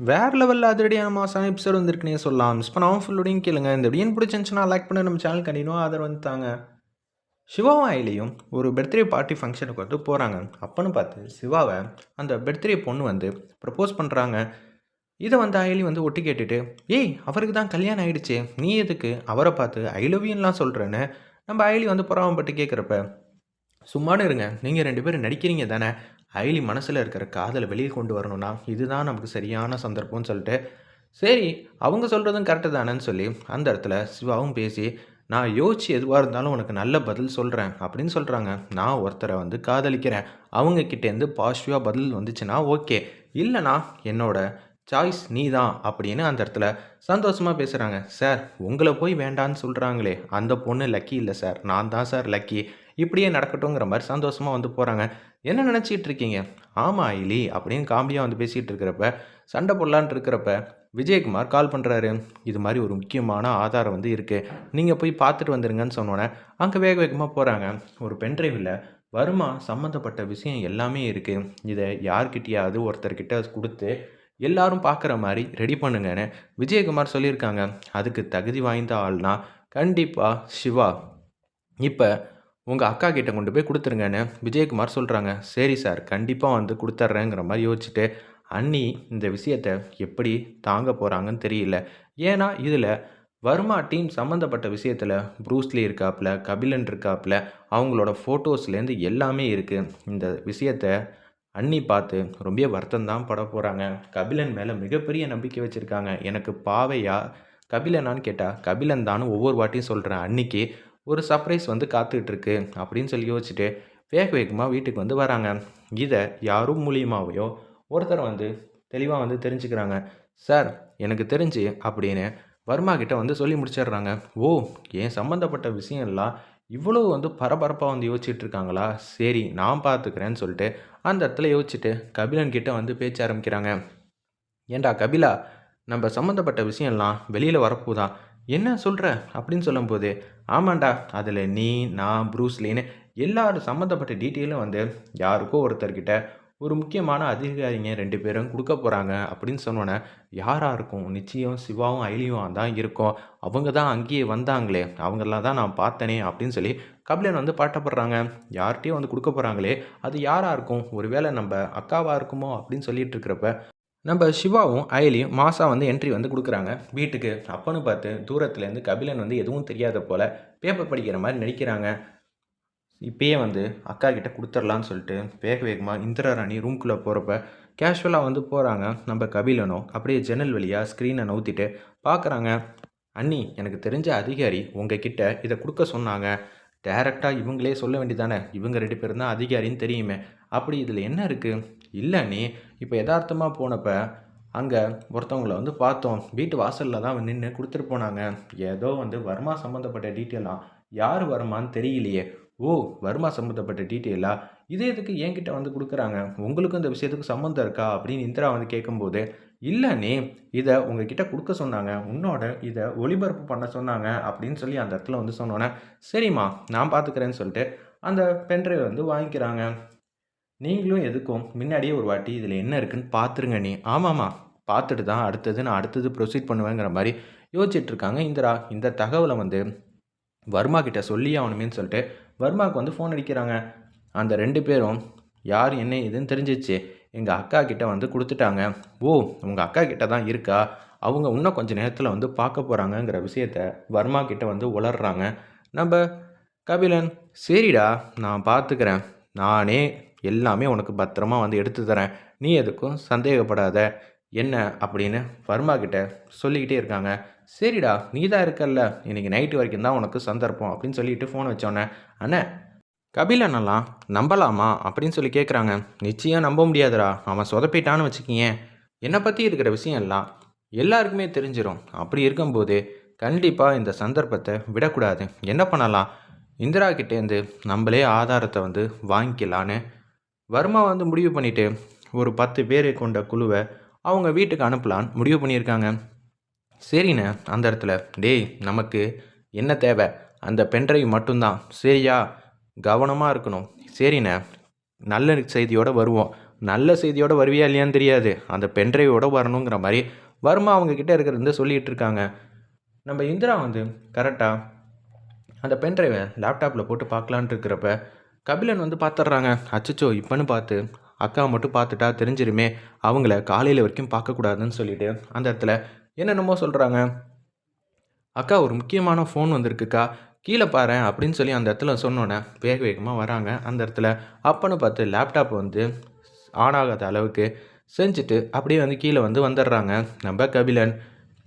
வேறு லெவலில் அதிரடியான மாதம் எபிசோட் வந்திருக்குனே சொல்லலாம். மிஸ் பண்ணாமல் ஃபுல்லோடையும் கேளுங்க. இந்த வீடியோ பிடிச்சிருந்துச்சுன்னா லைக் பண்ணி நம்ம சேனல் கண்டினியூ ஆதரவு வந்துட்டாங்க சிவாவும் ஒரு பர்த்டே பார்ட்டி ஃபங்க்ஷனுக்கு வந்து போகிறாங்க அப்போன்னு பார்த்து சிவாவை அந்த பர்த்டே பொண்ணு வந்து ப்ரப்போஸ் பண்ணுறாங்க இதை வந்து அயலி வந்து ஒட்டி கேட்டுட்டு ஏய் அவருக்கு தான் கல்யாணம் ஆகிடுச்சு நீ எதுக்கு அவரை பார்த்து ஐ லவ் சொல்கிறேன்னு நம்ம அயலி வந்து புறாமப்பட்டு கேட்குறப்ப சும்மானு இருங்க. நீங்கள் ரெண்டு பேரும் நடிக்கிறீங்க தானே. ஐலி மனசில் இருக்கிற காதலை வெளியே கொண்டு வரணும்னா இதுதான் நமக்கு சரியான சந்தர்ப்பம்னு சொல்லிட்டு சரி அவங்க சொல்கிறதும் கரெக்டு தானேன்னு சொல்லி அந்த இடத்துல சிவாவும் பேசி நான் யோசிச்சு எதுவாக இருந்தாலும் உனக்கு நல்ல பதில் சொல்கிறேன் அப்படின்னு சொல்கிறாங்க நான் ஒருத்தரை வந்து காதலிக்கிறேன். அவங்கக்கிட்டேருந்து பாசிட்டிவாக பதில் வந்துச்சுன்னா ஓகே இல்லைனா என்னோட சாய்ஸ் நீ தான் அப்படின்னு அந்த இடத்துல சந்தோஷமாக பேசுகிறாங்க சார் உங்களை போய் வேண்டான்னு சொல்கிறாங்களே அந்த பொண்ணு லக்கி இல்லை சார் நான் தான் சார் லக்கி இப்படியே நடக்கட்டுங்கிற மாதிரி சந்தோஷமாக வந்து போகிறாங்க என்ன நினச்சிக்கிட்டு இருக்கீங்க ஆமாம் ஐலி அப்படின்னு காமெடியாக வந்து பேசிகிட்டு இருக்கிறப்ப சண்டை போடலான் இருக்கிறப்ப விஜயகுமார் கால் பண்ணுறாரு இது மாதிரி ஒரு முக்கியமான ஆதாரம் வந்து இருக்குது நீங்கள் போய் பார்த்துட்டு வந்துருங்கன்னு சொன்னோன்னே அங்கே வேக வேகமாக போகிறாங்க ஒரு பென்ட்ரைவில் வருமா? சம்மந்தப்பட்ட விஷயம் எல்லாமே இருக்குது இதை யார்கிட்டயாவது ஒருத்தர்கிட்ட கொடுத்து எல்லாரும் பார்க்குற மாதிரி ரெடி பண்ணுங்கன்னு விஜயகுமார் சொல்லியிருக்காங்க. அதுக்கு தகுதி வாய்ந்த ஆள்னா கண்டிப்பாக சிவா. இப்போ உங்கள் அக்கா கிட்ட கொண்டு போய் கொடுத்துருங்கன்னு விஜயகுமார் சொல்கிறாங்க சரி சார் கண்டிப்பாக வந்து கொடுத்துட்றேங்கிற மாதிரி யோசிச்சுட்டு அண்ணி இந்த விஷயத்தை எப்படி தாங்க போகிறாங்கன்னு தெரியல. ஏன்னா இதில் வர்மா டீம் சம்மந்தப்பட்ட விஷயத்தில் ப்ரூஸ்லி இருக்காப்புல கபிலன் இருக்காப்புல அவங்களோட ஃபோட்டோஸ்லேருந்து எல்லாமே இருக்குது இந்த விஷயத்தை அண்ணி பார்த்து ரொம்ப வருத்தம் தான் பட போகிறாங்க கபிலன் மேலே மிகப்பெரிய நம்பிக்கை வச்சுருக்காங்க. எனக்கு பாவையா கபிலனான்னு கேட்டால் கபிலன் தான் ஒவ்வொரு வாட்டியும் சொல்கிறேன் அன்னைக்கு. ஒரு சர்ப்ரைஸ் வந்து காத்துட்ருக்கு அப்படின்னு சொல்லி யோசிச்சுட்டு வேக வேகமாக வீட்டுக்கு வந்து வராங்க. இதை யாரும் மூலியமாவையோ ஒருத்தர் வந்து தெளிவாக வந்து தெரிஞ்சுக்கிறாங்க. சார் எனக்கு தெரிஞ்சு அப்படின்னு வர்மா கிட்ட வந்து சொல்லி முடிச்சிடுறாங்க. ஓ ஏன் சம்மந்தப்பட்ட விஷயம்லாம் இவ்வளோ வந்து பரபரப்பாக வந்து யோசிச்சுட்டு இருக்காங்களா? சரி நான் பார்த்துக்கிறேன்னு சொல்லிட்டு அந்த இடத்துல யோசிச்சுட்டு கபிலன் கிட்ட வந்து பேச்ச ஆரம்பிக்கிறாங்க. ஏண்டா கபிலா நம்ம சம்மந்தப்பட்ட விஷயம்லாம் வெளியில் வரப்போதான் என்ன சொல்கிற அப்படின்னு சொல்லும்போது ஆமாண்டா அதில் நீ நான் ப்ரூஸ்லின்னு எல்லாரும் சம்மந்தப்பட்ட டீட்டெயிலும் வந்து யாருக்கோ ஒருத்தர்கிட்ட ஒரு முக்கியமான அதிகாரிங்க ரெண்டு பேரும் கொடுக்க போகிறாங்க அப்படின்னு சொன்னோன்னே யாராக இருக்கும்? நிச்சயம் சிவாவும் ஐலியும் தான் இருக்கும். அவங்க தான் அங்கேயே வந்தாங்களே. அவங்களாம் தான் நான் பார்த்தனே அப்படின்னு சொல்லி கபிலன் வந்து பாட்டப்படுறாங்க யார்கிட்டையும் வந்து கொடுக்க போகிறாங்களே அது யாராக இருக்கும்? ஒருவேளை நம்ம அக்காவாக இருக்குமோ அப்படின்னு சொல்லிட்டு இருக்கிறப்ப நம்ம சிவாவும் அயலியும் மாசா வந்து என்ட்ரி வந்து கொடுக்குறாங்க. வீட்டுக்கு அப்பன்னு பார்த்து தூரத்துலேருந்து கபிலன் வந்து எதுவும் தெரியாத போல் பேப்பர் படிக்கிற மாதிரி நடிக்கிறாங்க. இப்பயே வந்து அக்கா கிட்ட கொடுத்துர்லான்னு சொல்லிட்டு வேக வேகமாக இந்திரா ராணி ரூம்குள்ளே போகிறப்ப கேஷுவலாக வந்து போகிறாங்க நம்ம கபிலனும் அப்படியே ஜன்னல் வழியாக ஸ்க்ரீனை நவுத்திட்டு பார்க்குறாங்க அண்ணி எனக்கு தெரிஞ்ச அதிகாரி உங்ககிட்ட இதை கொடுக்க சொன்னாங்க. டேரெக்டாக இவங்களே சொல்ல வேண்டியதானே இவங்க ரெண்டு பேரும் தான் அதிகாரின்னு தெரியுமே. அப்படி இதில் என்ன இருக்குது இல்லை நீ இப்போ யதார்த்தமாக போனப்போ அங்கே ஒருத்தவங்கள வந்து பார்த்தோம். வீட்டு வாசலில் தான் நின்று கொடுத்துட்டு போனாங்க. ஏதோ வந்து வர்மா சம்மந்தப்பட்ட டீட்டெயிலாம் யார் வருமான்னு தெரியலையே. ஓ வர்மா சம்மந்தப்பட்ட டீட்டெயிலா? இதே இதுக்கு என்கிட்ட வந்து கொடுக்குறாங்க? உங்களுக்கும் இந்த விஷயத்துக்கு சம்மந்தம் இருக்கா? அப்படின்னு இந்திரா வந்து கேட்கும்போது இல்லைன்னே இதை உங்ககிட்ட கொடுக்க சொன்னாங்க. உன்னோட இதை ஒளிபரப்பு பண்ண சொன்னாங்க அப்படின்னு சொல்லி அந்த இடத்துல வந்து சொன்னோன்னே சரிம்மா நான் பார்த்துக்கிறேன்னு சொல்லிட்டு அந்த பென்ட்ரைவ் வந்து வாங்கிக்கிறாங்க. நீங்களும் எதுக்கும் முன்னாடியே ஒரு வாட்டி இதில் என்ன இருக்குன்னு பார்த்துருங்க நீ. ஆமாம்மா பார்த்துட்டு தான் அடுத்தது நான் அடுத்தது ப்ரொசீட் பண்ணுவேங்கிற மாதிரி யோசிச்சுட்ருக்காங்க இருக்காங்க இந்திரா. இந்த தகவலை வந்து வர்மா கிட்ட சொல்லி ஆகணுமேன்னு சொல்லிட்டு வர்மாவுக்கு வந்து ஃபோன் அடிக்கிறாங்க. அந்த ரெண்டு பேரும் யார் என்ன இதுன்னு தெரிஞ்சிச்சு. எங்கள் அக்கா கிட்ட வந்து கொடுத்துட்டாங்க. ஓ உங்கள் அக்கா கிட்ட தான் இருக்கா? அவங்க இன்னும் கொஞ்சம் நேரத்தில் வந்து பார்க்க போகிறாங்கங்கிற விஷயத்த வர்மா கிட்ட வந்து உளர்றாங்க. நம்ம கபிலன் சரிடா நான் பார்த்துக்கிறேன் நானே எல்லாமே உனக்கு பத்திரமா வந்து எடுத்து தரேன். நீ எதுக்கும் சந்தேகப்படாத. என்ன அப்படின்னு வர்மா கிட்ட சொல்லிக்கிட்டே இருக்காங்க. சரிடா நீ தான் இருக்கல்ல. இன்னைக்கு நைட்டு வரைக்கும் தான் உனக்கு சந்தர்ப்பம் அப்படின்னு சொல்லிட்டு ஃபோன் வச்சோன்னே அண்ணே கபிலனெல்லாம் நம்பலாமா அப்படின்னு சொல்லி கேட்குறாங்க நிச்சயம் நம்ப முடியாதுடா. அவன் சொதப்பிட்டான்னு வச்சுக்கிங்க என்னை பற்றி இருக்கிற விஷயம் எல்லாம் எல்லாருக்குமே தெரிஞ்சிடும் அப்படி இருக்கும்போது கண்டிப்பாக இந்த சந்தர்ப்பத்தை விடக்கூடாது. என்ன பண்ணலாம்? இந்திரா கிட்டேருந்து நம்மளே ஆதாரத்தை வந்து வாங்கிக்கலான்னு வர்மா வந்து முடிவு பண்ணிட்டு ஒரு பத்து பேரை கொண்ட குழுவை அவங்க வீட்டுக்கு அனுப்பலான்னு முடிவு பண்ணியிருக்காங்க. சரிண்ணே அந்த இடத்துல. டேய் நமக்கு என்ன தேவை? அந்த பென்ட்ரைவ் மட்டும்தான். சரியா? கவனமாக இருக்கணும். சரிண்ணே நல்ல செய்தியோடு வருவோம். நல்ல செய்தியோடு வருவியா இல்லையான்னு தெரியாது. அந்த பென்ட்ரைவோட வரணுங்கிற மாதிரி வர்மா அவங்கக்கிட்ட இருக்கிறது இருக்கிறத இருக்காங்க. நம்ம இந்திரா வந்து கரெக்டாக அந்த பென்ட்ரைவை லேப்டாப்பில் போட்டு பார்க்கலான்ட்டு இருக்கிறப்ப கபிலன் வந்து பார்த்துட்றாங்க அச்சச்சோ இப்போன்னு பார்த்து அக்கா மட்டும் பார்த்துட்டா தெரிஞ்சிருமே. அவங்கள காலையில் வரைக்கும் பார்க்கக்கூடாதுன்னு சொல்லிட்டு அந்த இடத்துல என்னென்னமோ சொல்கிறாங்க அக்கா ஒரு முக்கியமான ஃபோன் வந்திருக்குக்கா. கீழே பாரு அப்படின்னு சொல்லி அந்த இடத்துல சொன்னோன்னே வேக வேகமாக வராங்க. அந்த இடத்துல அப்பன்னு பார்த்து லேப்டாப் வந்து ஆன் ஆகாத அளவுக்கு செஞ்சுட்டு அப்படியே வந்து கீழே வந்து வந்துடுறாங்க நம்ம கபிலன்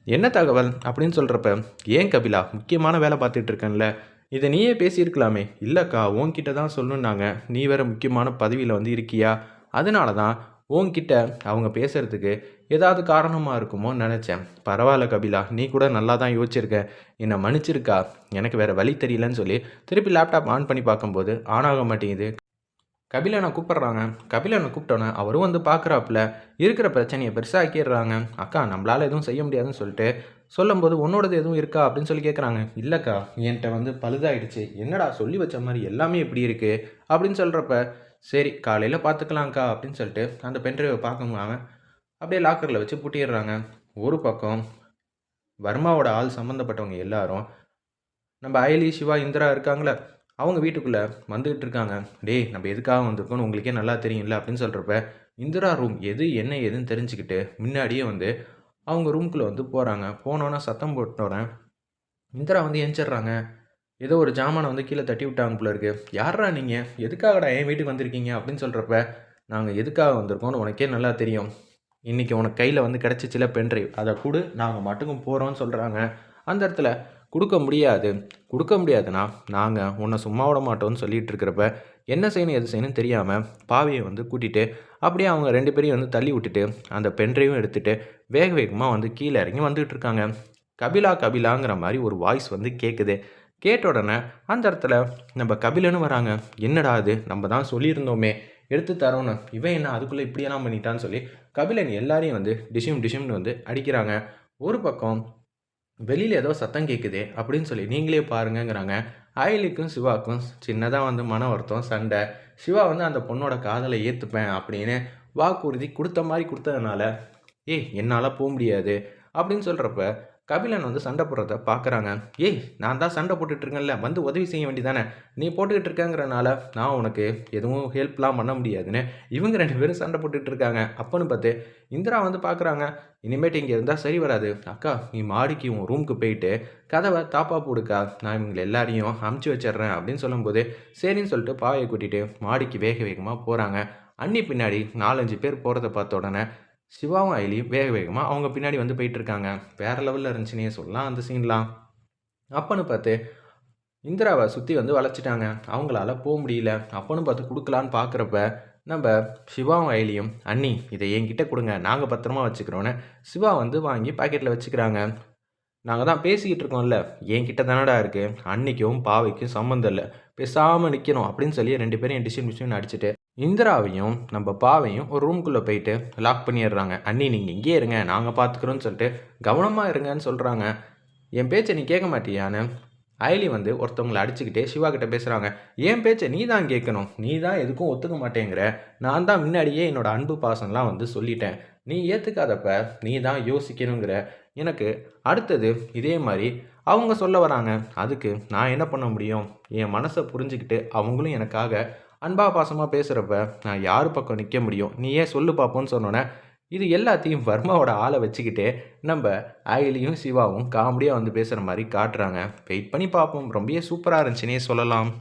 என்ன தகவல்? அப்படின்னு சொல்கிறப்ப ஏன் கபிலா? முக்கியமான வேலை பார்த்துட்டு இருக்கேன்ல. இதை நீயே பேசியிருக்கலாமே. இல்லைக்கா உன்கிட்ட தான் சொல்லணுன்னாங்க நீ வேற முக்கியமான பதவியில் வந்து இருக்கியா? அதனால தான் உன்கிட்ட அவங்க பேசுகிறதுக்கு ஏதாவது காரணமாக இருக்குமோ நினச்சேன். பரவாயில்ல கபிலா நீ கூட நல்லா தான் யோசிச்சிருக்க. என்னை மன்னிச்சிருக்கா? எனக்கு வேறு வழி தெரியலன்னு சொல்லி திருப்பி லேப்டாப் ஆன் பண்ணி பார்க்கும்போது ஆன் ஆக மாட்டேங்குது கபிலனை கூப்பிட்றாங்க. கபிலனை கூப்பிட்டோன்னே அவரும் வந்து பார்க்குறாப்புல. இருக்கிற பிரச்சனையை பெருசாக்கிடுறாங்க. அக்கா நம்மளால் எதுவும் செய்ய முடியாதுன்னு சொல்லிட்டு சொல்லும்போது உன்னோடது எதுவும் இருக்கா அப்படின்னு சொல்லி கேட்குறாங்க இல்லைக்கா என்கிட்ட வந்து பழுதாயிடுச்சு. என்னடா சொல்லி வச்ச மாதிரி எல்லாமே எப்படி இருக்குது அப்படின்னு சொல்கிறப்ப சரி காலையில் பார்த்துக்கலாம்க்கா அப்படின்னு சொல்லிட்டு அந்த பென்ட்ரைவை பார்க்கும்போது அப்படியே லாக்கரில் வச்சு பூட்டிடுறாங்க. ஒரு பக்கம் வர்மாவோட ஆள் சம்மந்தப்பட்டவங்க எல்லாரும் நம்ம அயலி சிவா இந்திரா இருக்காங்களே அவங்க வீட்டுக்குள்ளே வந்துக்கிட்டு இருக்காங்க. டேய் நம்ம எதுக்காக வந்திருக்கோம்னு உங்களுக்கே நல்லா தெரியும்ல அப்படின்னு சொல்கிறப்ப இந்திரா ரூம் எது என்ன ஏதுன்னு தெரிஞ்சுக்கிட்டு முன்னாடியே வந்து அவங்க ரூம்குள்ளே வந்து போகிறாங்க போனோன்னே சத்தம் போட்டோன்னே இந்திரா வந்து எஞ்சிடுறாங்க ஏதோ ஒரு ஜாமானை வந்து கீழே தட்டி விட்டாங்க போல இருக்கு. யாரா நீங்கள் எதுக்காகடா என் வீட்டுக்கு வந்திருக்கீங்க? அப்படின்னு சொல்கிறப்ப நாங்கள் எதுக்காக வந்திருக்கோம்னு உனக்கே நல்லா தெரியும். இன்றைக்கி உனக்கு கையில் வந்து கிடச்சிச்சில பென்ட்ரைவ். அதை கொடு. நாங்கள் மட்டுக்கும் போகிறோம்னு சொல்கிறாங்க அந்த இடத்துல கொடுக்க முடியாது. கொடுக்க முடியாதுன்னா நாங்கள் உன்னை சும்மா விட மாட்டோம்னு சொல்லிகிட்டு இருக்கிறப்ப என்ன செய்யணும் எது செய்யணும் தெரியாமல் பாவியை வந்து கூட்டிகிட்டு அப்படியே அவங்க ரெண்டு பேரையும் வந்து தள்ளி விட்டுட்டு அந்த பென்ட்ரைவும் எடுத்துகிட்டு வேக வேகமாக வந்து கீழே இறங்கி வந்துகிட்டு இருக்காங்க. கபிலா கபிலாங்கிற மாதிரி ஒரு வாய்ஸ் வந்து கேட்குது கேட்ட உடனே அந்த இடத்துல நம்ம கபிலன்னு வராங்க. என்னடா அது நம்ம தான் சொல்லியிருந்தோமே. எடுத்து தரோன்னு. இவன் என்ன அதுக்குள்ளே இப்படியெல்லாம் பண்ணிட்டான்னு சொல்லி கபிலன் எல்லாரையும் வந்து டிஷிம் டிஷிம்னு வந்து அடிக்கிறாங்க. ஒரு பக்கம் வெளியில் ஏதோ சத்தம் கேட்குதே அப்படின்னு சொல்லி நீங்களே பாருங்கங்கிறாங்க. அயலிக்கும் சிவாக்கும் சின்னதாக வந்து மன வருத்தம் சண்டை. சிவா வந்து அந்த பொண்ணோட காதலை ஏற்றுப்பேன் அப்படின்னு வாக்குறுதி கொடுத்த மாதிரி கொடுத்ததுனால ஏய் என்னால் போக முடியாது அப்படின்னு சொல்கிறப்ப கபிலன் வந்து சண்டை போடுறத பார்க்குறாங்க ஏய் நான் தான் சண்டை போட்டுட்ருக்கேன்ல வந்து உதவி செய்ய வேண்டியதானே நீ போட்டுக்கிட்டு இருக்கேங்கிறனால நான் உனக்கு எதுவும் ஹெல்ப்லாம் பண்ண முடியாதுன்னு இவங்க ரெண்டு பேரும் சண்டை போட்டுட்டு இருக்காங்க. அப்போன்னு பார்த்து இந்திரா வந்து பார்க்குறாங்க இனிமேட்டு இங்கே இருந்தால் சரி வராது. அக்கா நீ மாடிக்கு உன் ரூமுக்கு போயிட்டு கதவை தாப்பா போடுக்கா. நான் இவங்களை எல்லாரையும் அமுச்சு வச்சிட்றேன் அப்படின்னு சொல்லும்போது சரின்னு சொல்லிட்டு பாவையை கூட்டிகிட்டு மாடிக்கு வேக வேகமாக போகிறாங்க அன்னி பின்னாடி நாலஞ்சு பேர் போகிறத பார்த்த உடனே சிவாவும் அயலியும் வேக வேகமாக அவங்க பின்னாடி வந்து போயிட்டுருக்காங்க. வேறு லெவலில் இருந்துச்சுன்னே சொல்லலாம் அந்த சீன்லாம் அப்பன்னு பார்த்து இந்திராவை சுற்றி வந்து வளைச்சிட்டாங்க அவங்களால போக முடியல. அப்பன்னு பார்த்து கொடுக்கலான்னு பார்க்குறப்ப நம்ம சிவாவும் ஐலியும் அண்ணி இதை என்கிட்ட கொடுங்க. நாங்கள் பத்திரமா வச்சுக்கிறோன்னு சிவா வந்து வாங்கி பாக்கெட்டில் வச்சுக்கிறாங்க. நாங்கள் தான் பேசிக்கிட்டு இருக்கோம்ல. என்கிட்ட தானடா இருக்குது அன்னைக்கும் பாவைக்கும் சம்மந்தம் இல்லை. பேசாமல் நிற்கணும் அப்படின்னு சொல்லி ரெண்டு பேரும் டிஷன் மிஷின் அடிச்சுட்டு இந்திராவையும் நம்ம பாவையும் ஒரு ரூம்குள்ளே போயிட்டு லாக் பண்ணிடுறாங்க. அண்ணி நீங்கள் இங்கேயே இருங்க நாங்கள் பார்த்துக்குறோன்னு சொல்லிட்டு கவனமாக இருங்கன்னு சொல்கிறாங்க என் பேச்சை நீ கேட்க மாட்டியான்னு? அயலி வந்து ஒருத்தவங்களை அடிச்சுக்கிட்டே சிவா கிட்ட பேசுகிறாங்க என் பேச்சை நீ தான் கேட்கணும். நீ தான் எதுக்கும் ஒத்துக்க மாட்டேங்கிற. நான் தான் முன்னாடியே என்னோட அன்பு பாசம்லாம் வந்து சொல்லிட்டேன். நீ ஏற்றுக்காதப்ப நீ தான் யோசிக்கணுங்கிற. எனக்கு அடுத்தது இதே மாதிரி அவங்க சொல்ல வராங்க. அதுக்கு நான் என்ன பண்ண முடியும்? என் மனசை புரிஞ்சுக்கிட்டு அவங்களும் எனக்காக அன்பா பாசமாக பேசுகிறப்ப நான் யார் பக்கம் நிற்க முடியும்? நீ ஏன் சொல்லு பார்ப்போன்னு சொன்னோன்னே இது எல்லாத்தையும் வர்மாவோட ஆளை வச்சுக்கிட்டே நம்ம அயிலியும் சிவாவும் காமெடியாக வந்து பேசுகிற மாதிரி காட்டுறாங்க. வெயிட் பண்ணி பார்ப்போம் ரொம்பவே சூப்பராக இருந்துச்சுன்னே சொல்லலாம்.